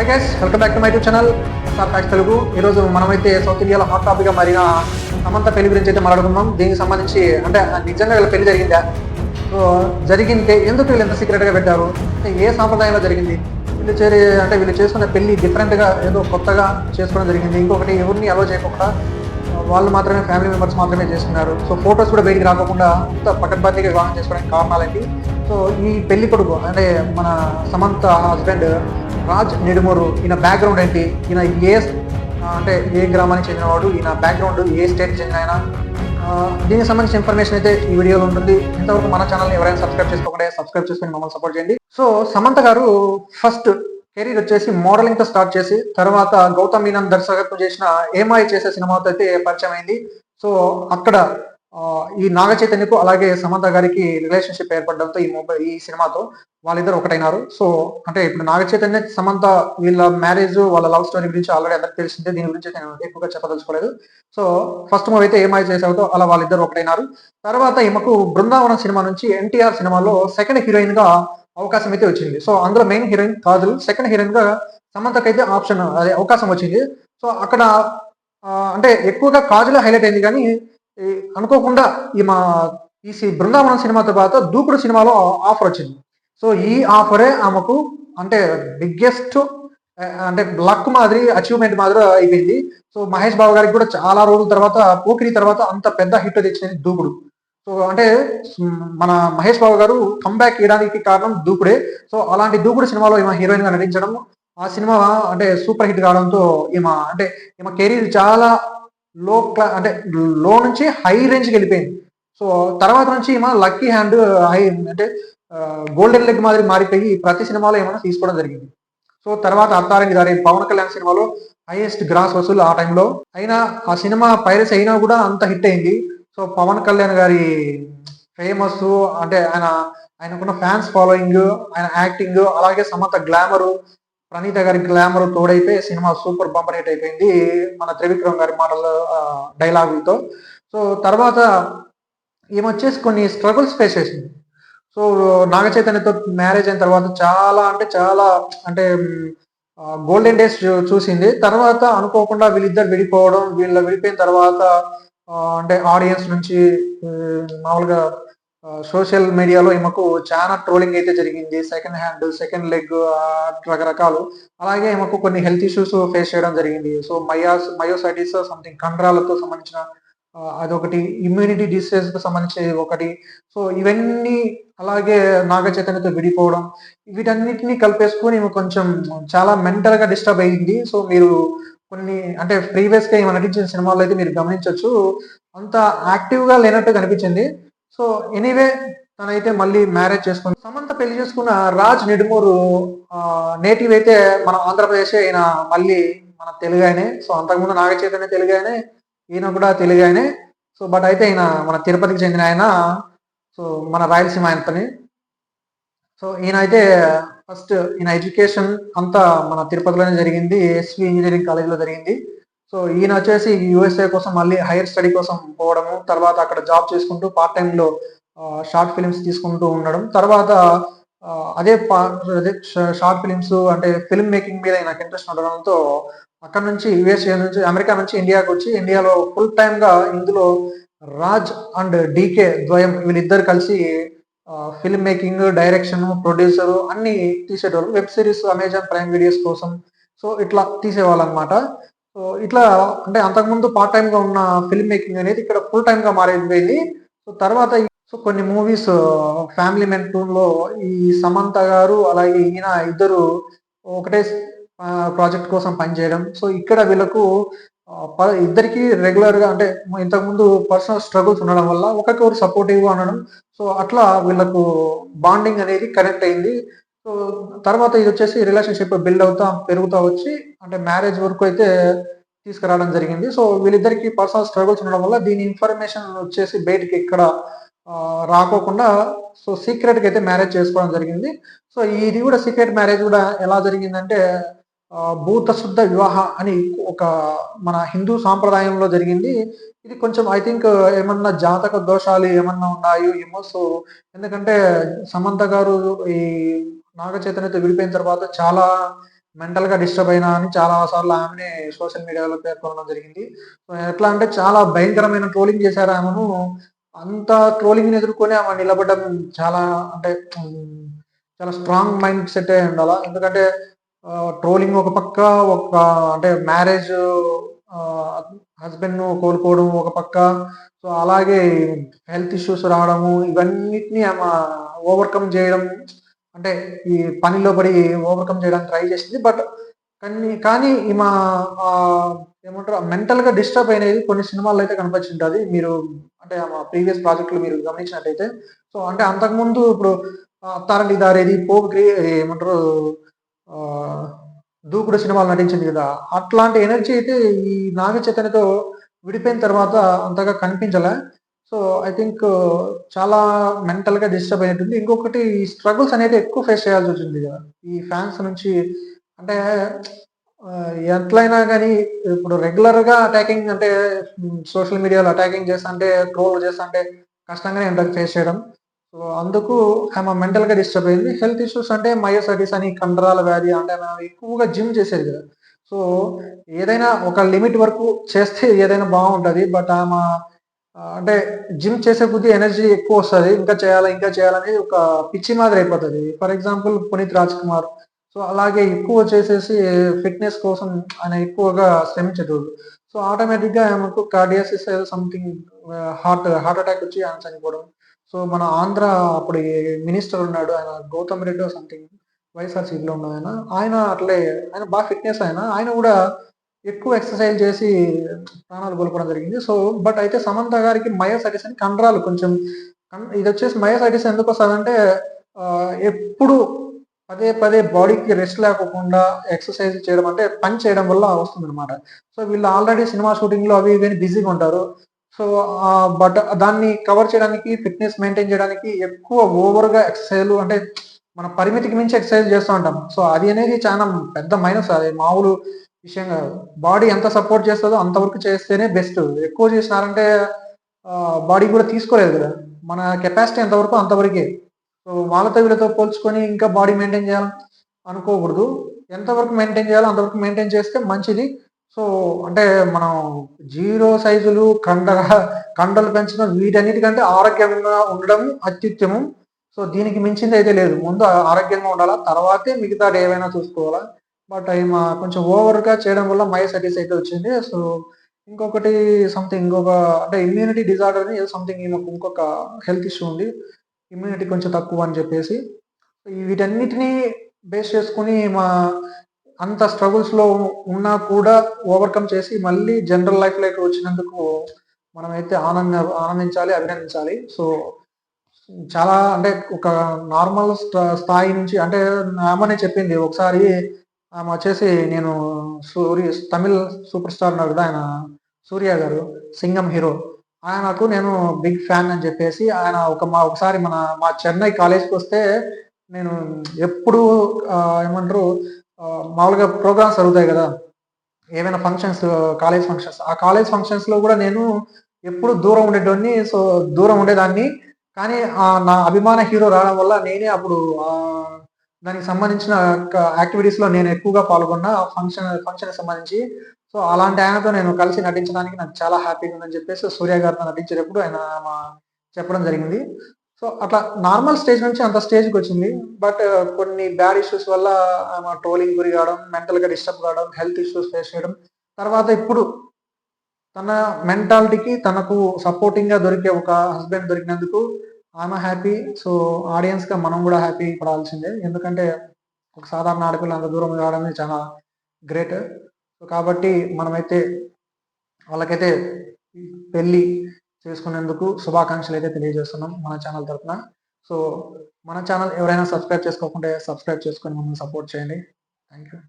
Hi guys welcome back to my YouTube channel sir facts Telugu ఈరోజు మనమైతే south ఇండియాలో hot టాపిక్గా మారిన సమంత పెళ్ళి గురించి అయితే మాట్లాడుకుందాం. దీనికి సంబంధించి అంటే నిజంగా వీళ్ళ పెళ్ళి జరిగిందా? సో జరిగింటే ఎందుకు వీళ్ళు ఎంత సీక్రెట్గా పెట్టారు? ఏ సాంప్రదాయంలో జరిగింది? వీళ్ళు చేరి అంటే వీళ్ళు చేసుకున్న పెళ్ళి డిఫరెంట్గా ఏదో కొత్తగా చేసుకోవడం జరిగింది. ఇంకొకటి ఎవరిని అలో చేయకుండా వాళ్ళు మాత్రమే ఫ్యామిలీ మెంబర్స్ మాత్రమే చేసుకున్నారు. సో ఫొటోస్ కూడా బయటికి రాకుండా అంత పకడ్బందీగా వివాహం చేసుకోవడానికి కారణాలేంటి? సో ఈ పెళ్ళి కొడుకు అంటే మన సమంత హస్బెండ్ రాజ్ నిడుమూరు. ఈయన బ్యాక్గ్రౌండ్ ఏంటి? ఈయన ఏ అంటే ఏ గ్రామానికి చెందినవాడు? ఈయన బ్యాక్గ్రౌండ్ ఏ స్టేట్ చెందిన ఆయన? దీనికి సంబంధించిన ఇన్ఫర్మేషన్ అయితే ఈ వీడియోలో ఉంటుంది. ఇంతవరకు మన ఛానల్ని ఎవరైనా సబ్స్క్రైబ్ చేసుకోకుండా సబ్స్క్రైబ్ చేసుకుని మమ్మల్ని సపోర్ట్ చేయండి. సో సమంత గారు ఫస్ట్ కెరీర్ వచ్చేసి మోడలింగ్తో స్టార్ట్ చేసి తర్వాత గౌతమ్ మీనన్ దర్శకత్వం చేసిన ఏమాయి చేసే సినిమాతో అయితే పరిచయం అయింది. సో అక్కడ ఈ నాగ చైతన్యకు అలాగే సమంత గారికి రిలేషన్షిప్ ఏర్పడడంతో ఈ మొబైల్ ఈ సినిమాతో వాళ్ళిద్దరు ఒకటైనారు. సో అంటే ఇప్పుడు నాగ చైతన్య సమంత వీళ్ళ మ్యారేజ్ వాళ్ళ లవ్ స్టోరీ గురించి ఆల్రెడీ అందరికి తెలిసిందే. దీని గురించి నేను ఎక్కువగా చెప్పదలుచుకోలేదు. సో ఫస్ట్ మూవీ అయితే ఏమాయి చేసావుతో అలా వాళ్ళిద్దరు ఒకటైనారు. తర్వాత ఈమెకు బృందావనం సినిమా నుంచి ఎన్టీఆర్ సినిమాలో సెకండ్ హీరోయిన్గా అవకాశం అయితే వచ్చింది. సో అందులో మెయిన్ హీరోయిన్ కాజల్ సెకండ్ హీరోయిన్గా సమంతకైతే ఆప్షన్ అదే అవకాశం వచ్చింది. సో అక్కడ అంటే ఎక్కువగా కాజల్ హైలైట్ అయింది కానీ అనుకోకుండా ఈ మా ఈ సి- బృందావనం సినిమా తర్వాత దూకుడు సినిమాలో ఆఫర్ వచ్చింది. సో ఈ ఆఫరే ఆమెకు అంటే బిగ్గెస్ట్ అంటే లక్ మాదిరి అచీవ్మెంట్ మాదిరి అయిపోయింది. సో మహేష్ బాబు గారికి కూడా చాలా రోజుల తర్వాత పోకిరి తర్వాత అంత పెద్ద హిట్ తెచ్చింది దూకుడు. సో అంటే మన మహేష్ బాబు గారు కంబ్యాక్ ఇవ్వడానికి కారణం దూకుడే. సో అలాంటి దూకుడు సినిమాలో ఈమె హీరోయిన్గా నటించడం ఆ సినిమా అంటే సూపర్ హిట్ కావడంతో ఈమె అంటే ఈమె కెరీర్ చాలా లో క్లా అంటే లో నుంచి హై రేంజ్కి వెళ్ళిపోయింది. సో తర్వాత నుంచి ఈమె లక్కీ హ్యాండ్ హై అంటే గోల్డెన్ లెగ్ మాదిరి మారిపోయి ప్రతి సినిమాలో ఏమైనా తీసుకోవడం జరిగింది. సో తర్వాత అత్తారంగి దారి పవన్ కళ్యాణ్ సినిమాలో హైయెస్ట్ గ్రాస్ వసూలు ఆ టైంలో. అయినా ఆ సినిమా పైరస్ అయినా కూడా అంత హిట్ అయింది. సో పవన్ కళ్యాణ్ గారి ఫేమస్ అంటే ఆయన ఆయనకున్న ఫ్యాన్స్ ఫాలోయింగ్ ఆయన యాక్టింగ్ అలాగే సమంత గ్లామరు ప్రణీత గారి గ్లామర్ తోడైతే సినిమా సూపర్ బంపర్ హిట్ అయిపోయింది. మన త్రివిక్రమ్ గారి మాటల డైలాగులతో. సో తర్వాత ఏమొచ్చేసి కొన్ని స్ట్రగుల్స్ ఫేస్ చేసింది. సో నాగ చైతన్యతో మ్యారేజ్ అయిన తర్వాత చాలా అంటే చాలా అంటే గోల్డెన్ డేస్ చూసింది. తర్వాత అనుకోకుండా వీళ్ళిద్దరు విడిపోవడం వీళ్ళ విడిపోయిన తర్వాత అంటే ఆడియన్స్ నుంచి మామూలుగా సోషల్ మీడియాలో ఈమెకు చాలా ట్రోలింగ్ అయితే జరిగింది. సెకండ్ హ్యాండ్ సెకండ్ లెగ్ రకరకాలు. అలాగే ఈమెకు కొన్ని హెల్త్ ఇష్యూస్ ఫేస్ చేయడం జరిగింది. సో మయాస్ మయోసైటిస్ సంథింగ్ కండరాలతో సంబంధించిన అదొకటి ఇమ్యూనిటీ డిసీజ్కు సంబంధించి ఒకటి. సో ఇవన్నీ అలాగే నాగ చైతన్యతో విడిపోవడం వీటన్నిటిని కలిపేసుకొని కొంచెం చాలా మెంటల్గా డిస్టర్బ్ అయ్యింది సో మీరు కొన్ని అంటే ప్రీవియస్గా ఈమె నటించిన సినిమాల్లో అయితే మీరు గమనించవచ్చు అంత యాక్టివ్గా లేనట్టు కనిపించింది. సో ఎనీవే తనైతే మళ్ళీ మ్యారేజ్ చేసుకుని సమంత పెళ్ళి చేసుకున్న రాజ్ నిడుమూరు నేటివ్ అయితే మన ఆంధ్రప్రదేశ్ ఈయన మళ్ళీ మన తెలుగు ఆయనే. సో అంతకుముందు నాగ చైతన్య తెలుగు ఆయనే ఈయన కూడా తెలుగు ఆయనే. సో బట్ అయితే ఈయన మన తిరుపతికి చెందిన ఆయన. సో మన రాయలసీమ ఆయన పని సో ఈయన అయితే ఫస్ట్ ఈయన ఎడ్యుకేషన్ అంతా మన తిరుపతిలోనే జరిగింది ఎస్వి ఇంజనీరింగ్ కాలేజీలో జరిగింది. సో ఈయన వచ్చేసి యుఎస్ఏ కోసం మళ్ళీ హైయర్ స్టడీ కోసం పోవడము తర్వాత అక్కడ జాబ్ చేసుకుంటూ పార్ట్ టైంలో షార్ట్ ఫిలిమ్స్ తీసుకుంటూ ఉండడం. తర్వాత అదే అదే షార్ట్ ఫిలిమ్స్ అంటే ఫిల్మ్ మేకింగ్ మీద నాకు ఇంట్రెస్ట్ ఉండడంతో అక్కడ నుంచి యుఎస్ఏ నుంచి అమెరికా నుంచి ఇండియాకి వచ్చి ఇండియాలో ఫుల్ టైమ్గా ఇందులో రాజ్ అండ్ డీకే ద్వయం వీళ్ళిద్దరు కలిసి ఫిల్మ్ మేకింగ్ డైరెక్షన్ ప్రొడ్యూసర్ అన్ని తీసేటోళ్ళు. Web series Amazon Prime videos కోసం. సో ఇట్లా తీసేవాళ్ళు అనమాట సో ఇట్లా అంటే అంతకుముందు పార్ట్ టైమ్గా గా ఉన్న ఫిల్మ్ మేకింగ్ అనేది ఇక్కడ ఫుల్ టైమ్గా గా మారిపోయింది సో తర్వాత సో కొన్ని మూవీస్ ఫ్యామిలీ మెన్లో ఈ సమంత గారు అలాగే ఈయన ఇద్దరు ఒకటే ప్రాజెక్ట్ కోసం పనిచేయడం. సో ఇక్కడ వీళ్ళకు ప- ఇద్దరికి రెగ్యులర్గా అంటే ఇంతకుముందు పర్సనల్ స్ట్రగుల్స్ ఉండడం వల్ల ఒకరికొకరు సపోర్టివ్గా ఉండడం. సో అట్లా వీళ్ళకు బాండింగ్ అనేది కనెక్ట్ అయింది. సో తర్వాత ఇది వచ్చేసి రిలేషన్షిప్ బిల్డ్ అవుతా పెరుగుతా వచ్చి అంటే మ్యారేజ్ వరకు అయితే తీసుకురావడం జరిగింది. సో వీళ్ళిద్దరికి పర్సనల్ స్ట్రగుల్స్ ఉండడం వల్ల దీని ఇన్ఫర్మేషన్ వచ్చేసి బయటికి ఎక్కడ రాకోకుండా సో సీక్రెట్ అయితే మ్యారేజ్ చేసుకోవడం జరిగింది. సో ఇది కూడా సీక్రెట్ మ్యారేజ్ కూడా ఎలా జరిగిందంటే భూతశుద్ధ భూత శుద్ధ వివాహ అని ఒక మన హిందూ సాంప్రదాయంలో జరిగింది. ఇది కొంచెం ఐ థింక్ ఏమన్నా జాతక దోషాలు ఏమన్నా ఉన్నాయో ఏమో సో ఎందుకంటే సమంత గారు ఈ నాగ చైతన్యతో విడిపోయిన తర్వాత చాలా మెంటల్గా డిస్టర్బ్ అయినా అని చాలా సార్లు ఆమెనే సోషల్ మీడియాలో పేర్కొనడం జరిగింది. ఎట్లా అంటే చాలా భయంకరమైన ట్రోలింగ్ చేశారు ఆమెను. అంత ట్రోలింగ్ ఎదుర్కొని ఆమె నిలబడడం చాలా అంటే చాలా స్ట్రాంగ్ మైండ్ సెట్ అయి ఉండాలి? ఎందుకంటే ట్రోలింగ్ ఒక పక్క ఒక అంటే మ్యారేజ్ హస్బెండ్ కోల్పోవడం ఒక పక్క. సో అలాగే హెల్త్ ఇష్యూస్ రావడము ఇవన్నిటిని ఆమె ఓవర్కమ్ చేయడం అంటే ఈ పనిలో పడి ఓవర్కమ్ చేయడానికి ట్రై చేసింది. బట్ కానీ కానీ ఈమె ఏమంటారు మెంటల్గా డిస్టర్బ్ అయినది కొన్ని సినిమాల్లో అయితే కనిపించింటుంది మీరు అంటే ఆమె ప్రీవియస్ ప్రాజెక్టులు మీరు గమనించినట్టయితే. సో అంటే అంతకుముందు ఇప్పుడు అత్తారంటి దారేది పోపు క్రీ ఏమంటారు దూకుడు సినిమాలు నటించింది కదా. అట్లాంటి ఎనర్జీ అయితే ఈ నాగ చైతన్యతో విడిపోయిన తర్వాత అంతగా కనిపించలే. సో ఐ థింక్ చాలా మెంటల్గా డిస్టర్బ్ అయినట్టుంది. ఇంకొకటి ఈ స్ట్రగుల్స్ అనేది ఎక్కువ ఫేస్ చేయాల్సి వచ్చింది కదా. ఈ ఫ్యాన్స్ నుంచి అంటే ఎట్లయినా కానీ ఇప్పుడు రెగ్యులర్గా అటాకింగ్ అంటే సోషల్ మీడియాలో అటాకింగ్ చేస్తా అంటే ట్రోల్ చేస్తా అంటే కష్టంగానే ఉంటుంది ఫేస్ చేయడం. సో అందుకు ఆమె మెంటల్గా డిస్టర్బ్ అయింది. హెల్త్ ఇష్యూస్ అంటే మయోసైటిస్ అని కండరాల వ్యాధి అంటే ఆమె ఎక్కువగా జిమ్ చేసేది కదా. సో ఏదైనా ఒక లిమిట్ వరకు చేస్తే ఏదైనా బాగుంటది. బట్ ఆమె అంటే జిమ్ చేసే కొద్దీ ఎనర్జీ ఎక్కువ వస్తుంది ఇంకా చేయాలి ఇంకా చేయాలని ఒక పిచ్చి మాదిరి అయిపోతుంది. For example Puneeth Raj Kumar so అలాగే ఎక్కువ చేసేసి ఫిట్నెస్ కోసం ఆయన ఎక్కువగా శ్రమించేటోడు సో ఆటోమేటిక్గా ఆమెకు కార్డియాసిస్ సంథింగ్ హార్ట్ హార్ట్ అటాక్ వచ్చి ఆయన చనిపోవడం. సో మన ఆంధ్ర అప్పుడు మినిస్టర్ ఉన్నాడు ఆయన గౌతమ్ రెడ్డి సంథింగ్ వైఎస్ఆర్సీపీలో ఉన్న ఆయన. ఆయన అట్లే ఆయన బాగా ఫిట్నెస్ ఆయన. ఆయన కూడా ఎక్కువ ఎక్సర్సైజ్ చేసి ప్రాణాలు కోల్పోవడం జరిగింది. సో బట్ అయితే సమంత గారికి మయోసైటిస్ అని కండరాలు కొంచెం కన్- ఇది వచ్చేసి మయోసైటిస్ ఎందుకు వస్తుందంటే అంటే ఎప్పుడు పదే పదే బాడీకి రెస్ట్ లేకోకుండా ఎక్సర్సైజ్ చేయడం అంటే పని చేయడం వల్ల వస్తుంది అనమాట సో వీళ్ళు ఆల్రెడీ సినిమా షూటింగ్లో అవి ఇవి బిజీగా ఉంటారు. సో బట్ దాన్ని కవర్ చేయడానికి ఫిట్నెస్ మెయింటైన్ చేయడానికి ఎక్కువ ఓవర్గా ఎక్సర్సైజ్ అంటే మన పరిమితికి మించి ఎక్సర్సైజ్ చేస్తూ ఉంటాం. సో అది అనేది చాలా పెద్ద మైనస్ అది. మామూలు విషయం కాదు. బాడీ ఎంత సపోర్ట్ చేస్తుందో అంతవరకు చేస్తేనే బెస్ట్ ఎక్కువ చేసినారంటే బాడీ కూడా తీసుకోలేదు కదా. మన కెపాసిటీ ఎంతవరకు అంతవరకే సో వాళ్ళతో వీళ్ళతో పోల్చుకొని ఇంకా బాడీ మెయింటైన్ చేయాలి అనుకోకూడదు. ఎంతవరకు మెయింటైన్ చేయాలో అంతవరకు మెయింటైన్ చేస్తే మంచిది. సో అంటే మనం జీరో సైజులు కండ కండలు పెంచడం వీటన్నిటికంటే ఆరోగ్యంగా ఉండడం అత్యుత్తమం. సో దీనికి మించింది అయితే లేదు. ముందు ఆరోగ్యంగా ఉండాలా? తర్వాతే మిగతా ఏవైనా చూసుకోవాలా? బట్ ఆయన కొంచెం ఓవర్గా చేయడం వల్ల మైసైటిస్ అయితే వచ్చింది. సో ఇంకొకటి సంథింగ్ ఇంకొక అంటే ఇమ్యూనిటీ డిజార్డర్ అని సంథింగ్ ఈమెకు ఇంకొక హెల్త్ ఇష్యూ ఉంది. ఇమ్యూనిటీ కొంచెం తక్కువ అని చెప్పేసి. వీటన్నిటినీ వీటన్నిటిని బేస్ చేసుకుని మా అంత స్ట్రగుల్స్లో ఉన్నా కూడా ఓవర్కమ్ చేసి మళ్ళీ జనరల్ లైఫ్లోకి వచ్చినందుకు మనమైతే ఆనంద ఆనందించాలి అభినందించాలి. సో చాలా అంటే ఒక నార్మల్ స్థాయి నుంచి అంటే ఆమెనే చెప్పింది ఒకసారి ఆమె వచ్చేసి నేను సూర్య తమిళ్ సూపర్ స్టార్ ఉన్నాడు కదా ఆయన సూర్య గారు సింగం హీరో. ఆయనకు నేను బిగ్ ఫ్యాన్ అని చెప్పేసి ఆయన ఒక మా ఒకసారి మన మా చెన్నై కాలేజ్కి వస్తే నేను ఎప్పుడు ఏమంటారు మామూలుగా ప్రోగ్రామ్స్ జరుగుతాయి కదా ఏమైనా ఫంక్షన్స్ కాలేజ్ ఫంక్షన్స్ ఆ కాలేజ్ ఫంక్షన్స్లో కూడా నేను ఎప్పుడు దూరం ఉండేటోడిని సో దూరం ఉండేదాన్ని. కానీ నా అభిమాన హీరో రావడం వల్ల నేనే అప్పుడు దానికి సంబంధించిన యాక్టివిటీస్లో నేను ఎక్కువగా పాల్గొన్నా ఫంక్షన్ ఫంక్షన్ సంబంధించి. సో అలాంటి ఆయనతో నేను కలిసి నటించడానికి నాకు చాలా హ్యాపీగా ఉందని చెప్పేసి సూర్య గారితో నటించేటప్పుడు ఆయన చెప్పడం జరిగింది. సో అట్లా నార్మల్ స్టేజ్ నుంచి అంత స్టేజ్కి వచ్చింది. బట్ కొన్ని బ్యాడ్ ఇష్యూస్ వల్ల ఆమె ట్రోలింగ్ గురి కావడం మెంటల్గా డిస్టర్బ్ కావడం హెల్త్ ఇష్యూస్ ఫేస్ చేయడం తర్వాత ఇప్పుడు తన మెంటాలిటీకి తనకు సపోర్టింగ్గా దొరికే ఒక హస్బెండ్ దొరికినందుకు ఆమె హ్యాపీ సో ఆడియన్స్గా మనం కూడా హ్యాపీ పడాల్సిందే. ఎందుకంటే ఒక సాధారణ ఆడపిల్ల అంత దూరం రావడం చాలా గ్రేట్ సో కాబట్టి మనమైతే వాళ్ళకైతే పెళ్ళి చేసుకునేందుకు శుభాకాంక్షలు అయితే తెలియజేస్తున్నాం మన ఛానల్ తరఫున సో మన ఛానల్ ఎవరైనా సబ్స్క్రైబ్ చేసుకోకుంటే సబ్స్క్రైబ్ చేసుకొని మమ్మల్ని సపోర్ట్ చేయండి. Thank you